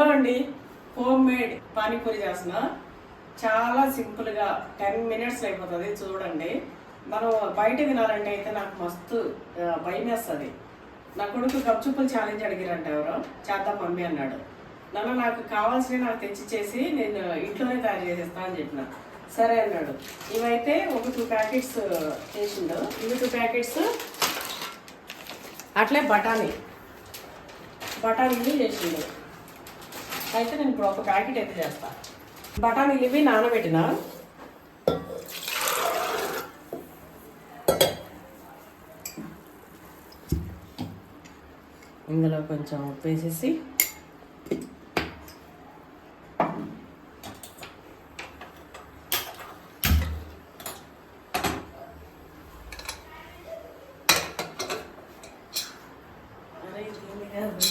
Hello అండి. Home made panipuri చేసిన చాలా సింపుల్గా టెన్ మినిట్స్ అయిపోతుంది చూడండి. మనం బయట తినాలంటే అయితే నాకు మస్తు భయం వేస్తుంది. నా కొడుకు గప్చుప్పులు ఛాలెంజ్ అడిగిరంట ఎవరో. చేద్దాం మమ్మీ అన్నాడు. నన్ను నాకు కావాల్సినవి నాకు తెచ్చి చేసి నేను ఇంట్లోనే తయారు చేసేస్తా అని చెప్పిన. సరే అన్నాడు. ఇవైతే ఒక టూ ప్యాకెట్స్ చేసిండు. ఇవి టూ ప్యాకెట్స్ అట్లే బఠానీ. బఠానీలు చేసిండు. అయితే నేను ఇప్పుడు ఒక ప్యాకెట్ అయితే చేస్తాను బఠానీలు ఇవి నానబెట్టిన. ఇందులో కొంచెం ఉప్పు వేసేసి అరే దీన్ని కాదు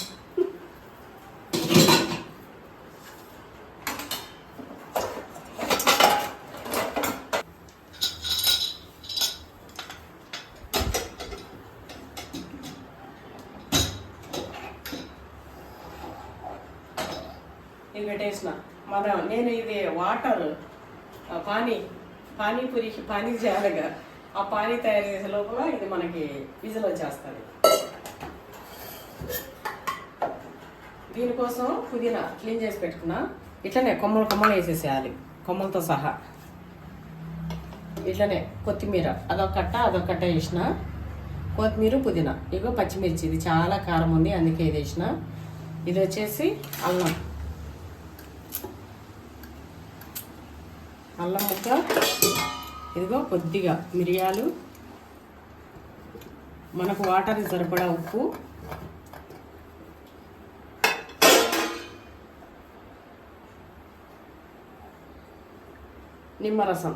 ఇది పెట్టేసిన మన నేను ఇది వాటర్ ఆ, పానీ పానీపూరికి పానీ చేయాలిగా ఆ పానీ తయారు చేసే లోపల ఇది మనకి విజిల్ వచ్చేస్తుంది దీనికోసం పుదీనా క్లీన్ చేసి పెట్టుకున్నా. ఇట్లనే కొమ్మలు కొమ్మలు వేసేసేయాలి కొమ్మలతో సహా. ఇట్లనే కొత్తిమీర అదొక కట్ట అదొక కట్ట వేసిన కొత్తిమీర పుదీనా. ఇగో పచ్చిమిర్చి ఇది చాలా కారం ఉంది అందుకే ఇది వేసిన. ఇది వచ్చేసి అల్లం. అల్లం ముక్క. ఇదిగో కొద్దిగా మిరియాలు. మనకు వాటర్ సరిపడా ఉప్పు. నిమ్మరసం.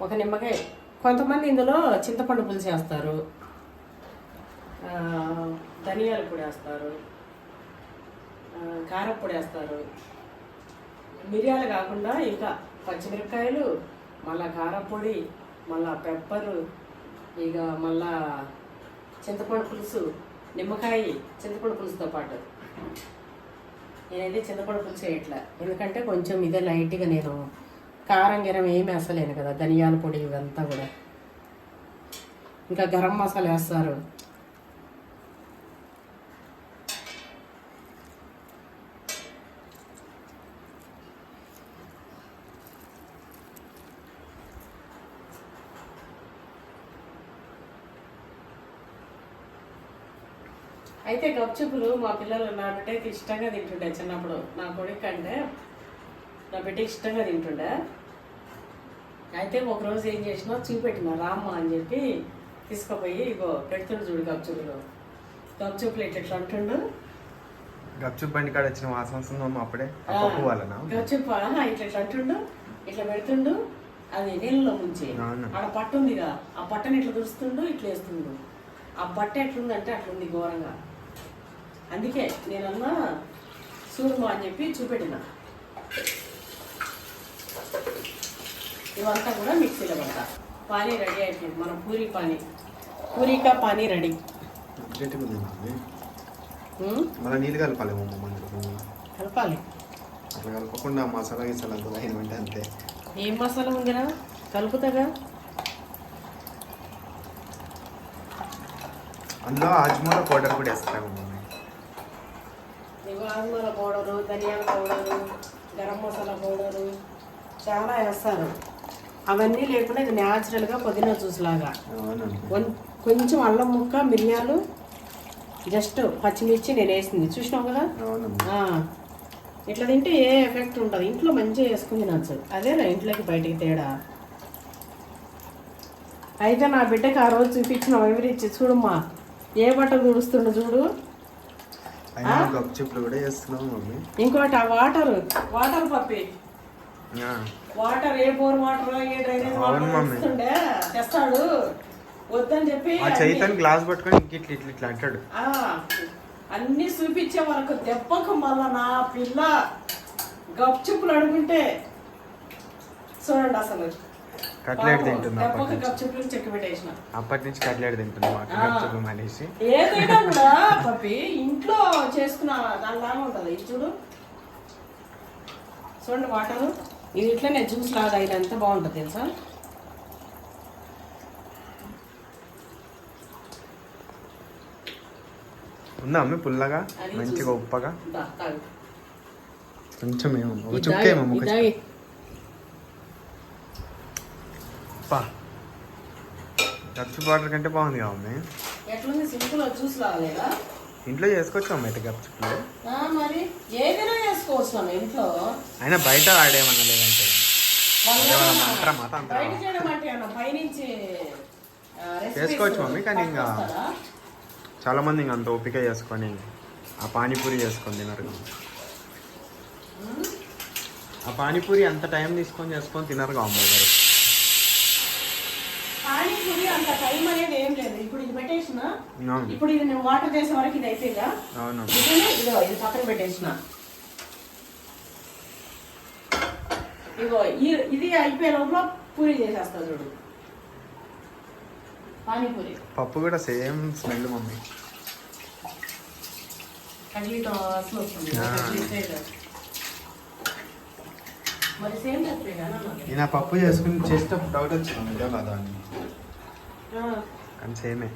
ఒక నిమ్మకాయ. కొంతమంది ఇందులో చింతపండు పులుసు వేస్తారు ధనియాల పొడి వేస్తారు. కారపొడి కారం పొడి వేస్తారు. మిరియాలు కాకుండా ఇంకా పచ్చిమిరపకాయలు మళ్ళా కారపొడి మళ్ళా పెప్పరు ఇక మళ్ళా చింతపండు పులుసు నిమ్మకాయ చింతపండు పులుసుతో పాటు. నేనైతే చింతపండు పులుసు వేయట్లే ఎందుకంటే కొంచెం ఇదే లైట్గా నేను కారం గిరం ఏమి వేసలేను కదా ధనియాల పొడి ఇవంతా కూడా. ఇంకా గరం మసాలా వేస్తారు. అయితే గప్చుప్పులు మా పిల్లలు నా బిడ్డ అయితే ఇష్టంగా తింటుండే చిన్నప్పుడు. నా కొడుకు కంటే నా బిడ్డ ఇష్టంగా తింటుండే. అయితే ఒక రోజు ఏం చేసినా చూపెట్టిన రామ్మ అని చెప్పి తీసుకుపోయి ఇగో పెడుతుండు చూడు గప్చుప్పులు గప్చుప్పులు ఇట్లా అంటుండు. గప్చుప్ బండి కాడ వచ్చిన వాసన వస్తుందమ్మా అప్పుడే? ఆహా, ఇట్లా ఇట్లా అంటుండు. ఇట్లా పెడుతుండు. అది నీళ్ళలో ముంచి. ఆడ పట్టు ఉందిగా ఆ పట్టని ఇట్లా దురుస్తుండు ఇట్లా వేస్తుండు. ఆ బట్ట ఎట్లుందంటే అట్లుంది ఘోరంగా. అందుకే నేనన్నా సూర్మా అని చెప్పి చూపెట్టిన. ఇవంతా కూడా మిక్సీలో పడతా. పానీ రెడీ అయిపోయింది. మన పూరి పానీ. పూరికా పానీ రెడీ. మళ్ళీ నీళ్ళు కలపాలి కలపాలి. అట్లా కలపకుండా మసాలా గిసాలు అంత అంతే. ఏం మసాలా ఉందిరా? కలుపుతాగా? అందులో ఆజ్మూల పౌడర్ కూడా వేస్తాము ఆజ్మల పౌడరు ధనియాల పౌడరు గరం మసాలా పౌడరు చాలా వేస్తారు. అవన్నీ లేకుండా ఇది న్యాచురల్గా పుదీనా జ్యూస్ లాగా. కొంచెం అల్లం ముక్క మిరియాలు జస్ట్ పచ్చిమిర్చి నేను వేసింది. చూసినావు కదా? ఇట్లా తింటే ఏ ఎఫెక్ట్ ఉంటుంది ఇంట్లో మంచిగా వేసుకుని తినచ్చు అదేనా ఇంట్లోకి బయటికి తేడా. అయితే నా బిడ్డకి ఆ రోజు చూపించిన వివరించి చూడమ్మా. ఏ బట్టలు తుడుస్తుండో చూడు అయినా గప్చుప్లు కూడా చేస్తున్నాము మమ్మీ ఇంకోటి ఆ? వాటర్ వాటర్ పప్పి. వాటర్ ఏ బోర్ వాటర్ ఏ డ్రైనేజ్ వాటర్. వస్తుండే తెస్తాడు. వద్దని చెప్పి చైతన్ గ్లాస్ పట్టుకొని ఇట్లా ఇట్లా ఇట్లా అంటాడు. ఆ, అన్ని చూపించే వరకు దెబ్బకు మళ్ళా నా పిల్ల గప్చుప్పులు అడుగుంటే చూడండి అసలు. కట్లెట్ తింటుంది అప్పటి నుంచి. చెక్క కట్లెట్ మాకు ఆ. గప్చుప్ అనేసి. ఏదైనా కూడా పప్పి ఇంట్లో చేసుకున్న దానిలాగా ఉంటుంది. ఇది చూడు. చూడండి వాటర్. ఇది ఇట్లనే జ్యూస్ లాగా ఇది ఎంత బాగుంటుంది తెలుసా? ఉందా అమ్మ పుల్లగా? మంచిగా. ఉప్పగా. కొంచెం ఏమో. ఒక ఇది చుక్కేమో చుక్క గప్చుప్ వాటర్ కంటే బాగుంది అమ్మ. ఎట్లుంది? సింపుల్ జ్యూస్ లాగా లేదా ఇంట్లో చేసుకోవచ్చు అమ్మ అయితే గప్చుప్లు మరి ఏదైనా చేసుకోవచ్చు ఇంట్లో. అయినా బయట ఆడేమన్నా లేదంటే. చేసుకోవచ్చు మమ్మీ, కానీ ఇంకా-? చాలా మంది ఇంక అంత ఓపిక చేసుకొని ఆ పానీపూరి చేసుకొని తినరు. ఆ పానీపూరి అంత టైం తీసుకొని చేసుకొని తినరు కదా టైం అనేది ఏం లేదు. ఇప్పుడు ఇది పెట్టేసిన. ఇప్పుడు ఇది నేను వాటర్ చేసే వరకు ఇది అయిపోయిందా? ఇదిగో ఇది పక్కన పెట్టేసిన. ఇదిగో ఈ- ఇది అయిపోయే లోపల పూరి చేసేస్తా చూడు. పానీపూరి. పప్పు కూడా సేమ్ స్మెల్ మమ్మీ. కడ్లీతో వస్తుంది. స్టైల్. మరి సేమ్ చెప్పే కదా పప్పు చేసుకుని చేసేటప్పుడు డౌట్ వచ్చింది కదా అని కానీ సేమే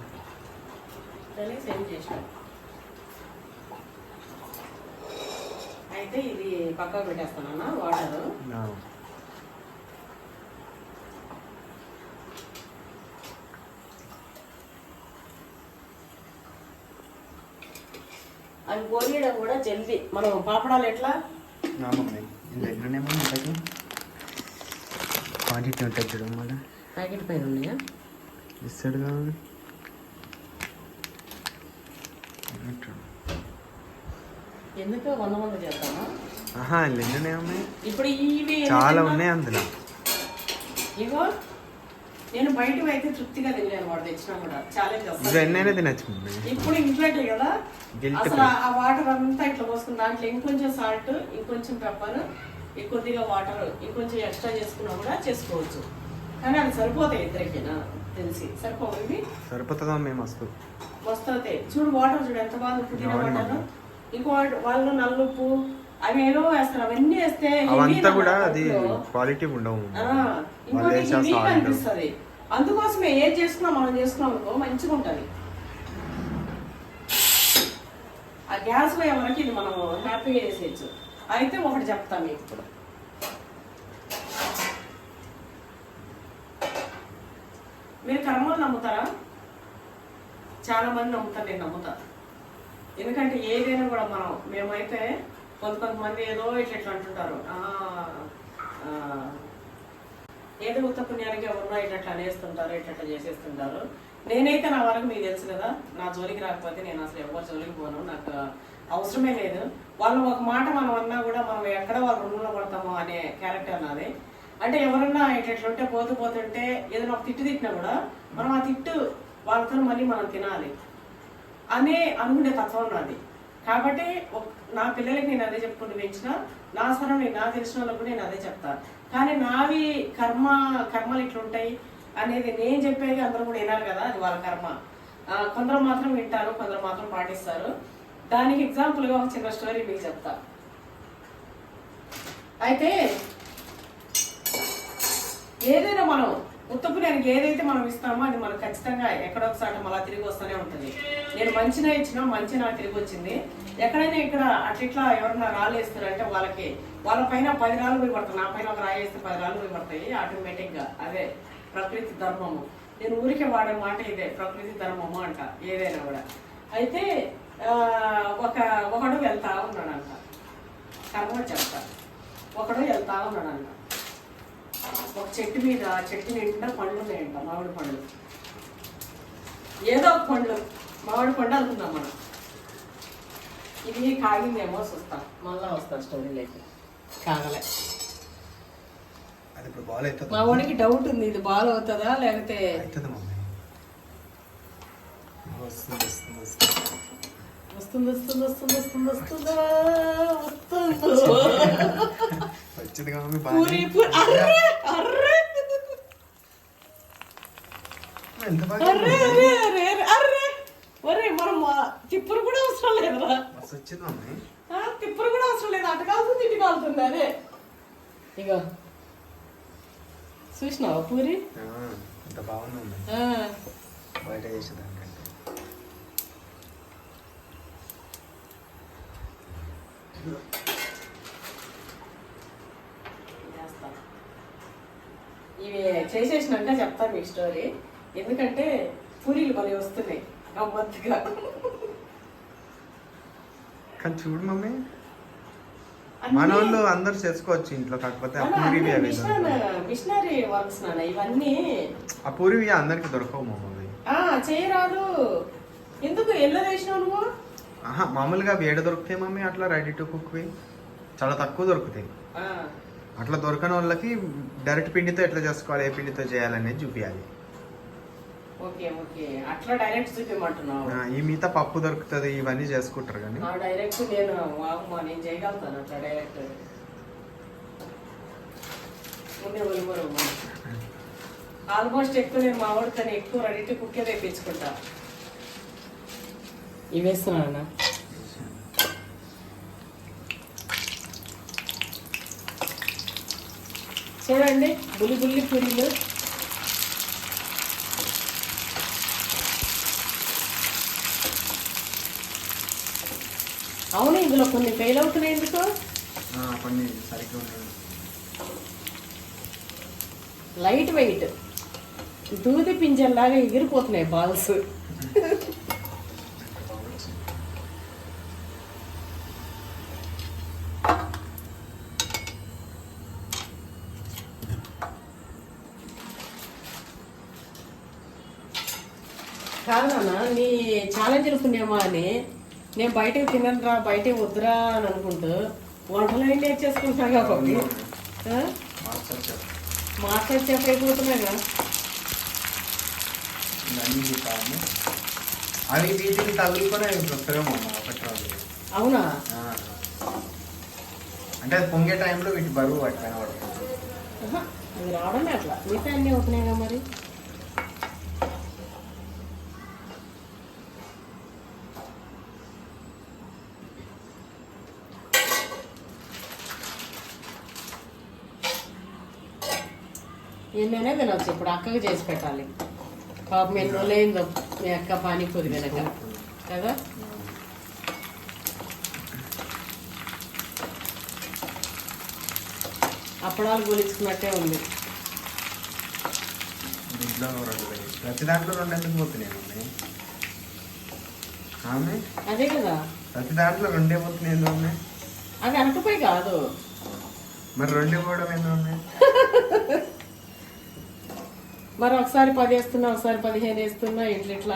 అయితే ఇది పక్కకు పెట్టేస్తానన్న వాటర్ అవి పోయడం కూడా జల్దీ. మనం పాపడాలు ఎట్లా? క్వాంటిటీ ఉంటుంది ప్యాకెట్ పైన ఉన్నాయా? చేస్తామా? ఆహా ఎన్ని ఉన్నాయి? చాలా? ఉన్నాయి అందులో. ఇగో నేను బయట అయితే తృప్తిగా తినలేను వాడు తెచ్చినా కూడా. ఛాలెంజ్ ఎన్నైనా తినచ్చు ఇప్పుడు కదా అసలు. ఆ వాటర్ అంతా ఇట్లా పోసుకుని దాంట్లో ఇంకొంచెం సాల్ట్ ఇంకొంచెం పెప్పర్ ఇంకొద్దిగా వాటర్ ఇంకొంచెం ఎక్స్ట్రా చేసుకున్నా కూడా చేసుకోవచ్చు. కానీ అవి సరిపోతాయి ఇద్దరికినా తెలిసి. సరిపోవు ఇవి సరిపోతుందా మేము మస్తు? వస్తాయి చూడు వాటర్ చూడు ఎంత బాగా అవును వాటర్. ఇంకో వాళ్ళు నల్లుప్పు అవి ఏదో వేస్తారు. అవన్నీ వేస్తే అవంతా కూడా అది. క్వాలిటీ ఉండవు. ఇంకోటి అనిపిస్తుంది. అందుకోసమే ఏది చేసుకున్నా మనం చేసుకున్నాం అనుకో మంచిగా ఉంటది. ఆ గ్యాస్ పోయే వరకు ఇది మనం హ్యాపీగా చేసేయచ్చు. అయితే ఒకటి చెప్తా మీకు. ఇప్పుడు మీరు కర్మలు నమ్ముతారా? చాలామంది నమ్ముతారు నేను నమ్ముతా. ఎందుకంటే ఏదైనా కూడా మనం మేమైతే కొంత కొంతమంది ఏదో ఇట్లా ఇట్లా అంటుంటారు. ఏదో ఉత్త పుణ్యానికి ఎవరున్నా ఇట్లా అనేస్తుంటారు ఇట్లా చేసేస్తుంటారు. నేనైతే నా వరకు మీకు తెలుసు కదా నా జోలికి రాకపోతే నేను అసలు ఎవరు జోలికి పోను నాకు అవసరమే లేదు. వాళ్ళు ఒక మాట మనం అన్నా కూడా మనం ఎక్కడ వాళ్ళు రుణంలో పడతామో అనే క్యారెక్టర్ నాది. అంటే ఎవరన్నా ఇట్లా ఇట్లా ఉంటే పోతూ పోతుంటే ఏదైనా ఒక తిట్టు తిట్టినా కూడా మనం ఆ తిట్టు వాళ్ళతో మళ్ళీ మనం తినాలి అనే అనుకునే తత్వం నాది. కాబట్టి నా పిల్లలకి నేను అదే చెప్పుకుంటూ పెంచిన నా స్వరం నేను నా తెలిసిన వాళ్ళకు కూడా నేను అదే చెప్తాను కానీ నావి కర్మ కర్మలు ఇట్లుంటాయి అనేది నేను చెప్పేది అందరూ కూడా వినాలి కదా అది వాళ్ళ కర్మ. కొందరు మాత్రం వింటారు కొందరు మాత్రం పాటిస్తారు. దానికి ఎగ్జాంపుల్గా ఒక చిన్న స్టోరీ మీకు చెప్తా. అయితే ఏదైనా మనం ఉత్తపురానికి ఏదైతే మనం ఇస్తామో అది మనకు ఖచ్చితంగా ఎక్కడొకసారి మళ్ళీ తిరిగి వస్తూనే ఉంటుంది. నేను మంచిగా ఇచ్చినా మంచి నాకు తిరిగి వచ్చింది. ఎక్కడైనా ఇక్కడ అట్లా ఇట్లా ఎవరన్నా రాళ్ళు వేస్తారంటే వాళ్ళకి వాళ్ళ పైన పది రాళ్ళు పోయి పడతాయి. నా పైన ఒక రాయి వేస్తే పది రాళ్ళు పోయి పడతాయి. ఆటోమేటిక్గా అదే ప్రకృతి ధర్మము. నేను ఊరికే వాడే మాట ఇదే ప్రకృతి ధర్మము అంట ఏదైనా కూడా. అయితే ఒక ఒకడు వెళ్తా ఉన్నాడంట. కర్మ చెప్తా. ఒకడు వెళ్తా ఉన్నాడంట. ఒక చెట్టు మీద చెట్టు నిండా పండ్లు ఉన్నాయంట మామిడి పండ్లు. ఏదో ఒక పండ్లు మామిడి పండు అనుకుందాం మనం. ఇది కాగిందేమో చూస్తా. మళ్ళా వస్తా స్టోరీలోకి కాగలే. మా వాడికి డౌట్ ఉంది ఇది బాల్ అవుతుందా లేకపోతే? వస్తుంది వస్తుంది వస్తుంది వస్తుంది వస్తుంది వస్తుంది. వస్తుంది వస్తుందా వస్తుందో వచ్చింది కదా మమ్మీ పూరి బాగా పూరి అర్రే అర్రే ఎంత బాగా అర్రే అర్రే అర్రే అర్రే అర్రే ఒరే మనం ఆ తిప్పురు కూడా అవసరం లేదురా మస్తు వచ్చింది మమ్మీ ఆ, తిప్పురు కూడా అవసరం లేదు అటు కాలుతుంది ఇటు కాలుతుంది అదే ఇగో చూసినావా పూరి ఆ, ఎంత బాగుంది మమ్మీ ఆ, బయట చేసేదానికంటే చేస్తా. ఇవి చేసేసినాక చెప్తాను మీకు స్టోరీ ఎందుకంటే పూరీలు భలే వస్తున్నాయి. గమ్మత్తుగా కానీ చూడు మమ్మీ. మన వాళ్ళు అందరు చేసుకోవచ్చు ఇంట్లో కాకపోతే ఆ నాన్న, పూరివి అన్నీ అవి మిషనరీ వర్క్స్ నాన్న ఇవన్నీ ఆ పూరివి అందరికి దొరకవు మమ్మీ. ఆ చేయరాదు. ఎందుకు? ఎల్లో వేసినావు నువ్వు? ఆహా మామూలుగా అవి ఏడ దొరుకుతాయి మమ్మీ అట్లా రెడీ టు కుక్వి చాలా తక్కువ దొరుకుతాయి. అట్లా దొరకని వాళ్ళకి డైరెక్ట్ పిండితో ఎట్లా చేసుకోవాలి ఏ పిండితో చేయాలనేది చూపించాలి ఓకే ఓకే. అట్లా డైరెక్ట్ చూపించమంటున్నావు ఆ, ఈ మిగతా పప్పు దొరుకుతుంది ఇవన్నీ చేసుకుంటారు కానీ. ఆ డైరెక్ట్ నేను నేను చేయగలుగుతాను అట్లా డైరెక్ట్ ముందే ఆల్మోస్ట్ ఎక్కువ నేను మా వాడితో ఎక్కువ రెడీ టు కుక్కే తెప్పించుకుంటా. ఇవి చూడండి బుల్లి బుల్లి పూరీలు అవును ఇందులో కొన్ని ఫెయిల్ అవుతున్నాయి ఎందుకు? కొన్ని సరిగ్గా లైట్ వెయిట్ దూది పింజల్లాగా ఎగిరిపోతున్నాయి బాల్స్ కాదు నాన్న నీ పుణ్యమా అని నేను బయటకు తినరా బయటకు వద్దురా అని అనుకుంటూ వంటలు ఏం నేర్చేసుకుంటున్నాగా పప్పి ఆ? మాస్టర్ చెఫ్ అయిపోతున్నాగా అవి వీటికి తగులుకొని అవునా. అంటే అది పొంగే టైంలో వీటి బరువు పట్టిన పడుతుంది అది రావడమే అట్లా. మిగతా అన్నీ అవుతున్నాయిగా మరి? ఎన్నైనా తినొచ్చు ఇప్పుడు అక్కకి చేసి పెట్టాలి. పాపం ఎన్నో లేదో మీ అక్క పానీపూరి కనుక కదా? అప్పడాలు గోలించుకున్నట్టే ఉంది. ప్రతి దాంట్లో రెండు ఎందుకు పోతున్నాయి ఆమె? అదే కదా. ప్రతి దాంట్లో రెండే పోతున్నాయి ఉన్నాయి అది అనకపోయి కాదు. మరి రెండే పోవడం ఏందో ఉన్నాయి మరి ఒకసారి పది వేస్తున్నా ఒకసారి పదిహేను వేస్తున్నా ఇట్లా ఇట్లా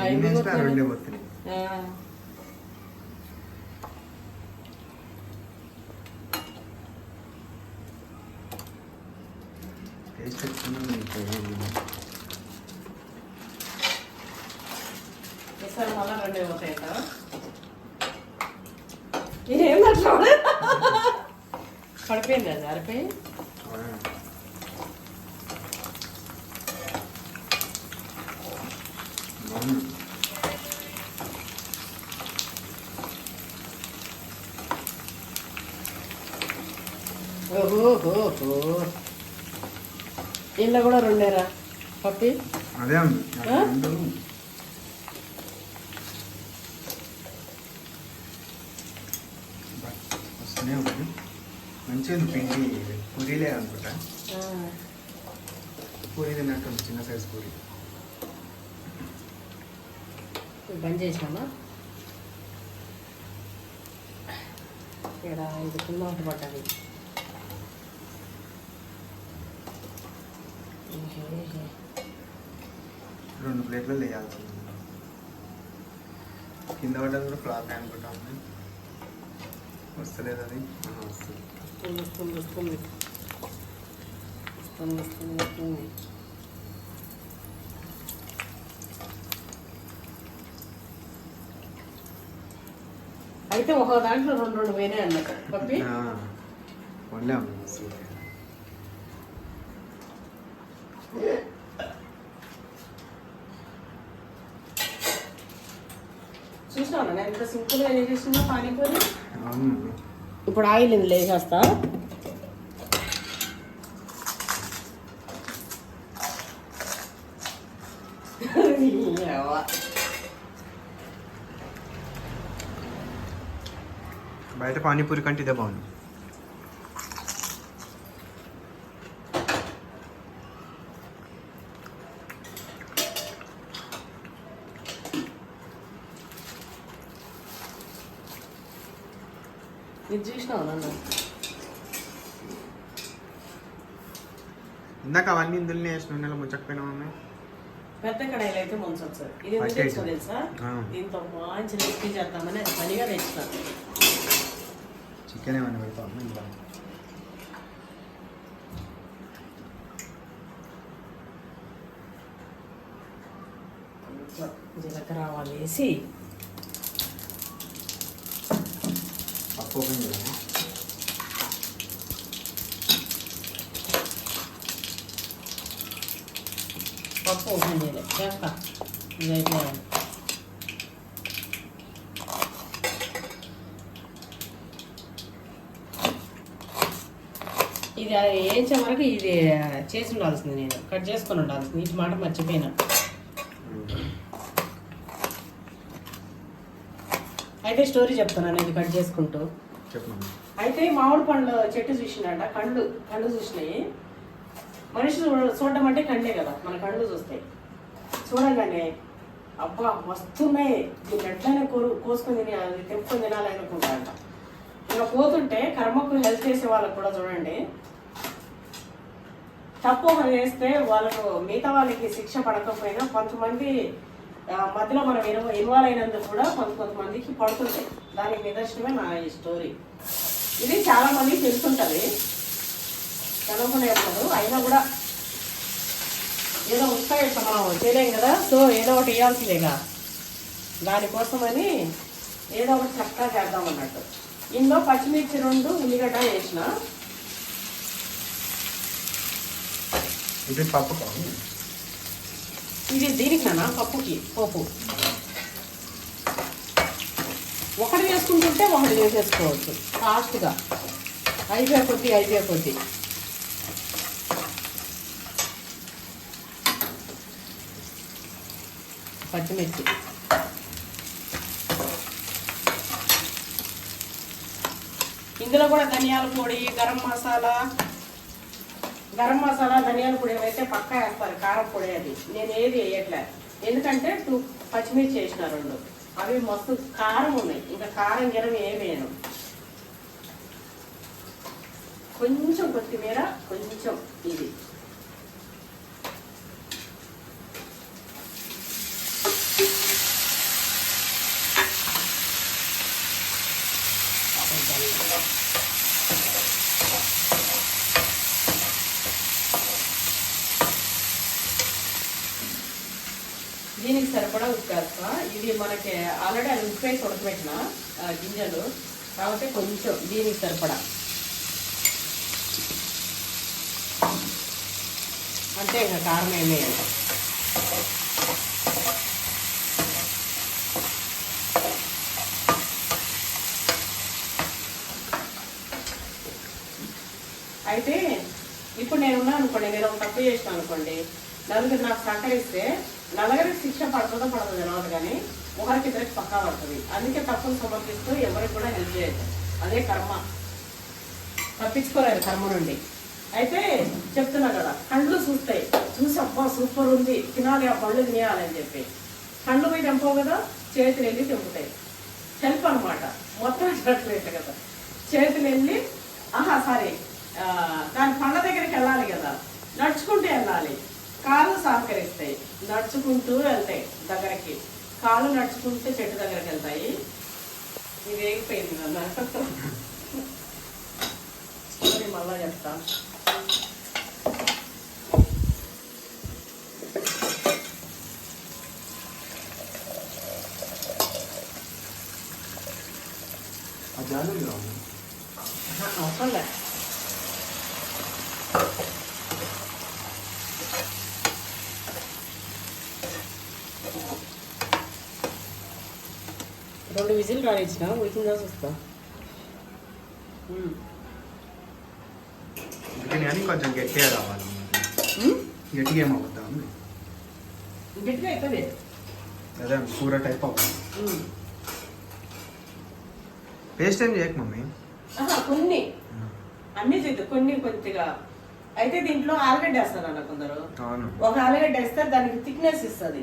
ఈసారి మళ్ళా రెండే అట్లా పడిపోయింది? అది ఇంట్లో కూడా రెండేరా? పప్పి? అదే మంచిగా పిండి. పూరీలే అనుకుంటా. పూరి తిన్నట్టు చిన్న సైజ్ పూరి. బంద్ చేసినామా? ఇక్కడ ఇది కింద ఒకటి పడ్డది రెండు ప్లేట్లు వేయాల్సి ఉంది. కింద పడ్డది కూడా ఫ్లాక్ అనుకుంటా ఉంది. వస్తలేదు అది. ఆహా, వస్తుంది. వస్తుంది వస్తుంది వస్తుంది. వస్తుంది వస్తుంది వస్తుంది. అయితే ఒక దాంట్లో రెండు రెండు పోయినాయి అన్నట్టు పప్పి? వండాం చేసేసిందో పానీపూరి. ఇప్పుడు ఆయిల్ ఇందులో వేసేస్తా. యవ్వ. బయట పానీపూరి కంటే ఇదే బాగుంది ఇది చూసినావు నన్ను ఇందాక అవన్నీ ఇందులోనే వేసిన నూనెలో ముచ్చకపోయినా ఉన్నాయి పెద్ద కడాయిలు అయితే ముంచొచ్చు ఇది ఎందుకు తెచ్చుకో. తెలుసా. దీంతో మంచి రెసిపీ చేద్దామని అది పనిగా తెచ్చిన చికెన్ ఏమైనా పెడతాం జీలకర్ర ఆవాలు వేసి పప్పు ఓపెన్ చేయాలి పప్పు ఓపెన్ చేయలేదు చేస్తా ఇదైతే ఇది వేయించే వరకు ఇది చేసి ఉండాల్సింది నేను. కట్ చేసుకొని ఉండాల్సింది. ఇటు మాట మర్చిపోయినా. అయితే స్టోరీ చెప్తున్నాను ఇది కట్ చేసుకుంటూ. అయితే మామిడి పండ్ల చెట్టు చూసినట కళ్ళు కళ్ళు చూసినాయి. మనిషి చూడ- చూడడం అంటే కళ్ళే కదా మన కళ్ళు చూస్తాయి చూడగానే అబ్బా వస్తున్నాయి దీన్ని ఎట్లయినా కోరు కోసుకొని తిని అది తెంపుకొని తినాలి అనుకుంటారంట. ఇంకా పోతుంటే కర్మకు హెల్ప్ చేసే వాళ్ళకు కూడా చూడండి. తప్పు చేస్తే వాళ్ళకు మిగతా వాళ్ళకి శిక్ష పడకపోయినా కొంతమంది మధ్యలో మనం ఇన్వ- ఇన్వాల్వ్ అయినందుకు కూడా కొంత కొంతమందికి పడుతుంటాయి దానికి నిదర్శనమే నా ఈ స్టోరీ ఇది చాలామంది తెలుసుంటుంది. తెలవకుండా చెప్పదు అయినా కూడా ఏదో ఉత్సాహ ఇప్పుడు మనం. చేయలేం కదా. సో ఏదో ఒకటి వేయాల్సిందేగా దానికోసమని ఏదో ఒకటి చక్కగా చేద్దాం అన్నట్టు. ఇందులో పచ్చిమిర్చి రెండు ఉల్లిగడ్డ వేసిన. ఇది పప్పు ఇది దీనికి నాన్న పప్పుకి పోపు. ఒకటి చేసుకుంటుంటే ఒకటి చేసేసుకోవచ్చు ఫాస్ట్గా. అయిపోయే కొద్దీ అయిపోయే కొద్దీ. పచ్చిమిర్చి. ఇందులో కూడా ధనియాల పొడి గరం మసాలా. గరం మసాలా ధనియాల పొడి ఏమైతే పక్కా వేస్తారు కారం పొడి అది నేను ఏది వేయట్లే. ఎందుకంటే టూ పచ్చిమిర్చి వేసిన రెండు. అవి మస్తు కారం ఉన్నాయి. ఇంకా కారం గిరం ఏమి వేయను. కొంచెం కొత్తిమీర కొంచెం ఇది దీనికి సరిపడా ఉప్పు వేస్తా ఇది మనకి ఆల్రెడీ అది ఉప్పేసి ఉడకబెట్టిన ఆ, గింజలు. కాబట్టి కొంచెం దీనికి సరిపడా. అంతే ఇంకా కారం ఏమీ అయితే ఇప్పుడు నేను ఉన్నాను అనుకోండి నేను ఒక తప్పు చేసిన అనుకోండి నలుగురు నాకు సహకరిస్తే నలుగురికి శిక్ష పడుతుందో పడదు తెలియదు కానీ ఒకరికి ఇద్దరికి పక్కా పడుతుంది. అందుకే తప్పులు సమర్పిస్తూ ఎవరికి కూడా హెల్ప్ చేయదు అదే కర్మ. తప్పించుకోలేదు కర్మ నుండి. అయితే చెప్తున్నా కదా కళ్ళు చూస్తాయి చూసి అబ్బా సూపర్ ఉంది తినాలి ఆ పళ్ళు తినేయాలని చెప్పి. కళ్ళు పోయి తెంపవు కదా చేతులు వెళ్ళి తెంపుతాయి. హెల్ప్ అనమాట మొత్తం చెప్పట్లేదు కదా. చేతులు వెళ్ళి ఆహా సారీ దాని పండ్ల దగ్గరికి వెళ్ళాలి కదా. నడుచుకుంటూ వెళ్ళాలి. కాళ్ళు సహకరిస్తాయి. నడుచుకుంటూ వెళ్తాయి దగ్గరికి. కాళ్ళు నడుచుకుంటూ చెట్టు దగ్గరికి వెళ్తాయి. ఇది వేగిపోయింది. నన్ను మళ్ళీ మళ్ళా ఆ జాలు ఆహా, అవసరం లే రెండు విజిల్ రానిచ్చిన ఉడికిందా చూస్తా కానీ కొంచెం గట్టిగా రావాలి? గట్టిగా ఏమవుద్దా ఉంది గట్టిగా అవుతుంది అదే కూర టైప్ ఉమ్. పేస్ట్ ఏం చేయకు మమ్మీ కొన్ని. అన్ని చేద్దు. కొన్ని కొద్దిగా. అయితే దీంట్లో ఆలుగడ్డ వేస్తారు అన్న కొందరు ఒక ఆలుగడ్డ వేస్తే దానికి థిక్నెస్ ఇస్తుంది.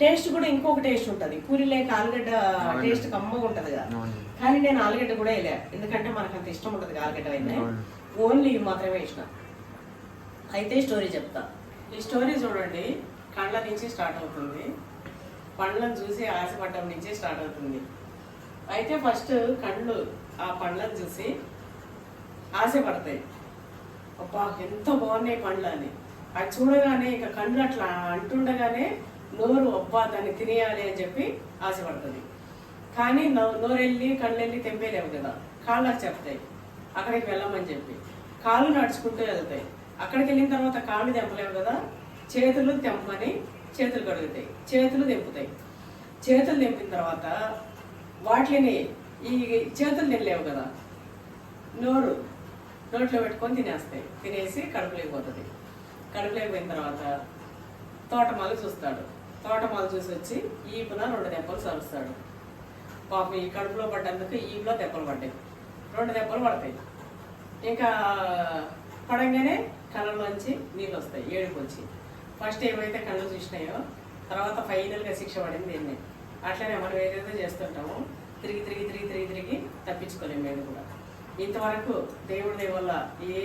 టేస్ట్ కూడా ఇంకొక టేస్ట్ ఉంటది. పూరి లేక ఆలుగడ్డ. టేస్ట్ కమ్మగా ఉంటది కదా. కానీ నేను ఆలుగడ్డ కూడా వేయలే. ఎందుకంటే మనకు అంత ఇష్టం ఉంటది ఆలుగడ్డ అయితే అవును. ఓన్లీ మాత్రమే వేసిన. అయితే స్టోరీ చెప్తా. ఈ స్టోరీ చూడండి. కళ్ళ నుంచి స్టార్ట్ అవుతుంది. పండ్లను చూసి ఆశపడడం నుంచి స్టార్ట్ అవుతుంది. అయితే ఫస్ట్ కళ్ళు ఆ పండ్లను చూసి ఆశపడతాయి. అబ్బా ఎంత బాగున్నాయి పండ్లు అని. అది చూడగానే ఇక కళ్ళు అట్లా అంటుండగానే నోరు అబ్బా దాన్ని తినేయాలి అని చెప్పి ఆశపడుతుంది. కానీ నో- నోరెళ్ళి కళ్ళు వెళ్ళి తెంపేలేవు కదా. కాళ్ళకు చెప్తాయి అక్కడికి వెళ్ళమని చెప్పి. కాళ్ళు నడుచుకుంటూ వెళ్తాయి. అక్కడికి వెళ్ళిన తర్వాత కాళ్ళు తెంపలేవు కదా. చేతులు తెంపని చేతులు కడుగుతాయి. చేతులు తెంపుతాయి. చేతులు తెంపిన తర్వాత వాటిని ఈ చేతులు తినలేవు కదా. నోరు నోట్లో పెట్టుకొని తినేస్తాయి. తినేసి కడుపులోకి పోతుంది. కడుపులోకి పోయిన తర్వాత తోటమాలు చూస్తాడు. తోటమాలు చూసి వచ్చి ఈపున రెండు దెబ్బలు సరుస్తాడు పాపం ఈ కడుపులో పడ్డందుకు ఈపులో దెబ్బలు పడ్డాయి. రెండు దెబ్బలు పడతాయి. ఇంకా పడంగానే కళ్ళలోంచి నీళ్ళు వస్తాయి ఏడుపు వచ్చి ఫస్ట్ ఏమైతే కళ్ళు చూసినాయో తర్వాత ఫైనల్గా శిక్ష పడింది దీన్ని అట్లనే మనం ఏదైతే చేస్తుంటామో తిరిగి తిరిగి తిరిగి తిరిగి తిరిగి తప్పించుకోలేము మేము కూడా. ఇంతవరకు దేవుడి వల్ల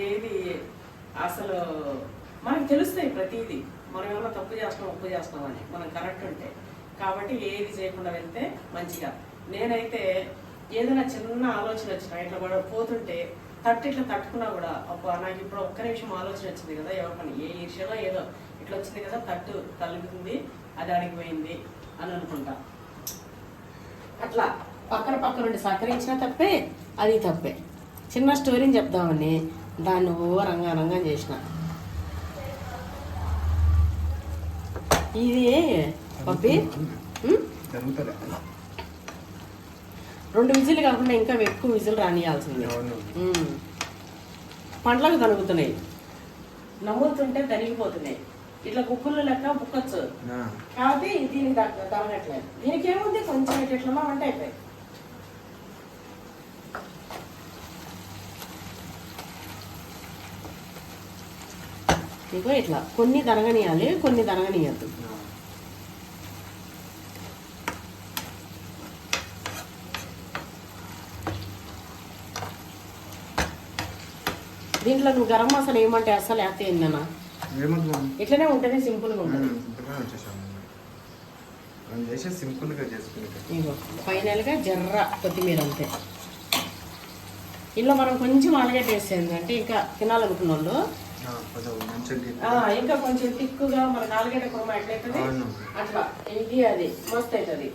ఏది అసలు మనకు తెలుస్తాయి ప్రతిదీ. మనం ఏమైనా తప్పు చేస్తున్నాం ఒప్పు చేస్తున్నాం అని. మనం కరెక్ట్ ఉంటే. కాబట్టి ఏది చేయకుండా వెళ్తే మంచిగా. నేనైతే ఏదైనా చిన్న ఆలోచన వచ్చినా ఇట్లా కూడా పోతుంటే తట్టు ఇట్లా తట్టుకున్నా కూడా అబ్బా నాకు ఇప్పుడు ఒక్క నిమిషం ఆలోచన వచ్చింది కదా ఎవరి పని? ఏ ఈర్ష్యలో ఏదో ఇట్లా వచ్చింది కదా తట్టు తలుగుతుంది అది అడిగిపోయింది అని అనుకుంటా. అట్లా పక్కన పక్కన నుండి సహకరించినా తప్పే అది తప్పే. చిన్న స్టోరీని చెప్దామని దాన్ని ఓ రంగా రంగా చేసిన. ఇది. పప్పి? రెండు విజిల్ కాకుండా ఇంకా ఎక్కువ విజిల్ రానియాల్సింది. పండ్లకు తనుగుతున్నాయి. నమ్ముతుంటే తరిగిపోతున్నాయి. ఇట్లా కుక్కులు లెక్క బుక్కచ్చు. కాబట్టి దీనికి తగ్గ- తరగట్లేదు దీనికి ఏముంది? కొంచెం ఇట్లా ఇట్లా వంట అయిపోయి ఇగో ఇట్లా. కొన్ని తరగనియాలి కొన్ని తరగనియద్దు. దీంట్లో నువ్వు గరం మసాలా ఏమంటే అస్సలు వేస్తే ఏందన్నా ఇట్లనే ఉంటుంది సింపుల్గా ఉంటుంది. సింపుల్గా వచ్చేసాము మనం చేసే సింపుల్గా చేసుకుంటాం ఇగో ఫైనల్గా జర్ర కొత్తిమీర అంతే. ఇందులో మనం కొంచెం ఆలుగడ్డ వేసేది అంటే ఇంకా తినాలనుకున్న వాళ్ళు ఇంకా కొంచెం తిక్కుగా మన నాలుగేట కుర్మ ఎట్లయితుంది. అట్లా ఇది అది మస్తు అవుతుంది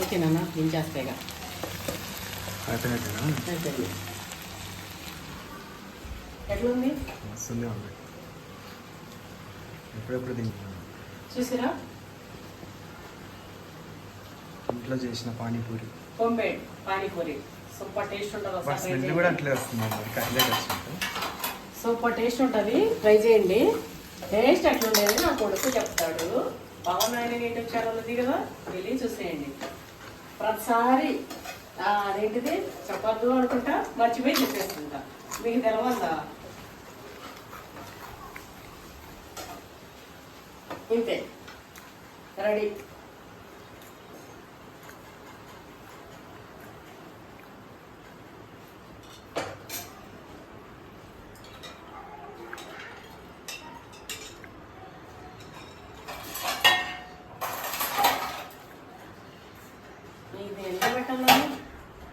ఓకేనా దించేస్తాయిగా అయిపోయినట్టేనా? అయిపోయింది. ఎట్లుంది? వస్తుంది ఉంది. ఎప్పుడెప్పుడు తింటున్నాను. చూసిరా? ఇంట్లో చేసిన panipuri. Homemade panipuri. Super taste ఉంటుంది స్మెల్ కూడా. అట్లే వస్తుంది హైలైట్ వచ్చినట్టు సూపర్ టేస్ట్ ఉంటుంది. ట్రై చేయండి. టేస్ట్ ఎట్లుండేది నా కొడుకు చెప్తాడు. పవన్ ఆయన యూట్యూబ్ ఛానల్ ఉంది కదా వెళ్ళి చూసేయండి. ప్రతిసారి ఆ, అదేంటిది? చెప్పద్దు అనుకుంటా మర్చిపోయి చెప్పేస్తుంటా మీకు తెలవదా? ఇంతే. రెడీ.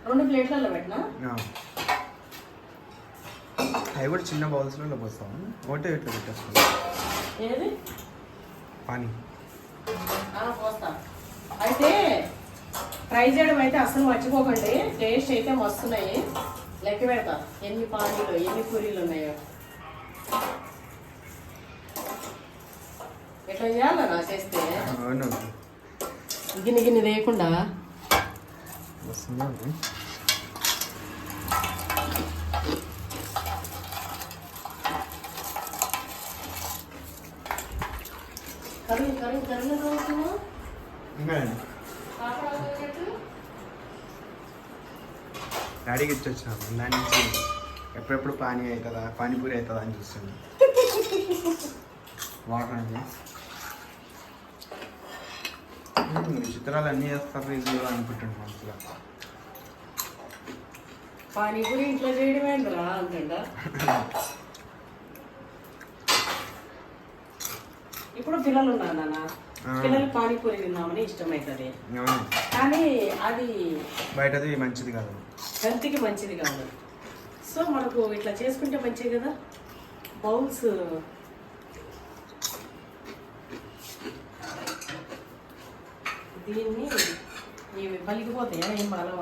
రెండు ప్లేట్లలో పెట్టినా? అవి కూడా చిన్న బౌల్స్లో పోస్తాము ఒకటే ఇట్లా పెట్టేసుకుంటాం ఏది? పానీ. అయితే ట్రై చేయడం అయితే అసలు మర్చిపోకండి. టేస్ట్ అయితే మస్తున్నాయి. లెక్క పెడతా. ఎన్ని పానీలు ఎన్ని పూరీలు ఉన్నాయో. ఎట్లా చేయాలన్నా చేస్తే? గిన్నె గిన్నె వేయకుండా వస్తుంది కర్రీ కర్రీ అవుతుందా ఇంకా డాడీకి ఇచ్చి వచ్చినాము దాని నుంచి ఎప్పుడెప్పుడు పానీ అవుతుందా పానీపూరి అవుతుందా అని చూస్తుంది ఈ చిత్రాలు అన్నీ చేస్తారు ఇది అనుకుంటున్నాను మనసులో పానీపూరి ఇంట్లో చేయడమేంద్రా అంటుండ ఇప్పుడు పిల్లలు ఉన్నారు నాన్న. పిల్లలు పానీపూరి తిందామని ఇష్టం అవుతుంది అవును. కానీ అది బయటది మంచిది కాదు. హెల్త్కి మంచిది కాదు. సో మనకు ఇట్లా చేసుకుంటే మంచిది కదా? బౌల్స్. దీన్ని ఇవి పలికిపోతాయా ఏం బాగా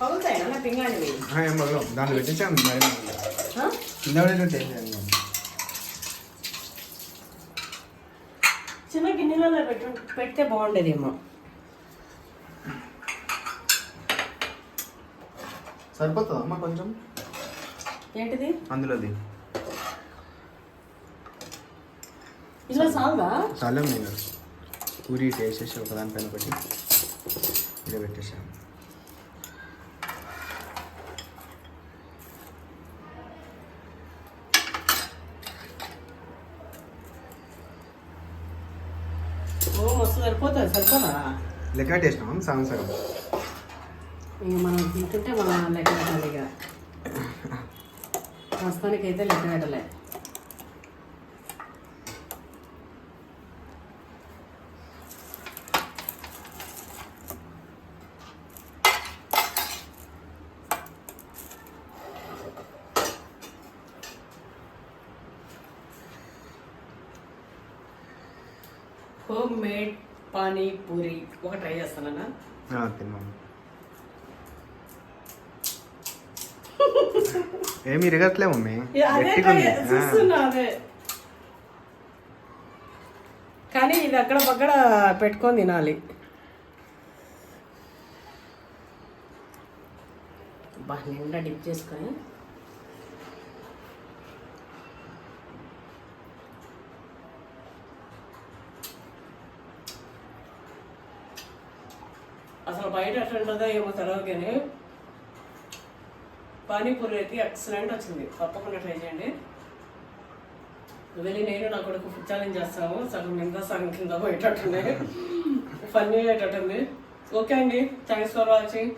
పగులుతాయా? నా పింగాణివి? ఆ, ఏం బగలం దాంట్లో పెట్టించాం మరి ఆ? కింద పడేటట్టు ఏం లేదు చిన్న గిన్నెలలో పెట్టు పెడితే బాగుండేదేమో. సరిపోతుందా అమ్మా కొంచెం? ఏంటిది? అందులోది. ఇలా సాగుదా చాలా నేను పూరి ఇటు వేసేసి ఒకదానిపైన ఒకటి ఇలా పెట్టేసాను ఓ మస్తు సరిపోదా? లెక్క పెట్టేసినాం సగం సగం. ఇక మనం తింటుంటే మనం లెక్క పెట్టాలి ఇక. ప్రస్తుతానికి అయితే లెక్క పెట్టలే. హోమ్ మేడ్ పానీపూరి ఒక ట్రై చేస్తానన్నా ఆ, తిన్నాము ఏమి ఇరగట్లే మమ్మీ. కానీ ఇది అక్కడ పక్కడ పెట్టుకొని తినాలి. బా నిండా డిప్ చేసుకొని బయట ఎట్లా ఉంటుందో ఏమో తెలియదు కానీ పానీపూరి అయితే ఎక్సలెంట్ వచ్చింది. తప్పకుండా ట్రై చేయండి. వెళ్ళి నేను నా కొడుకు ఫుడ్ ఛాలెంజ్ చేస్తాము. సగం మీద సగం కింద పోయేటట్టుంది. ఫన్నీ అయ్యేటట్టుంది. ఓకే అండి. Thanks for watching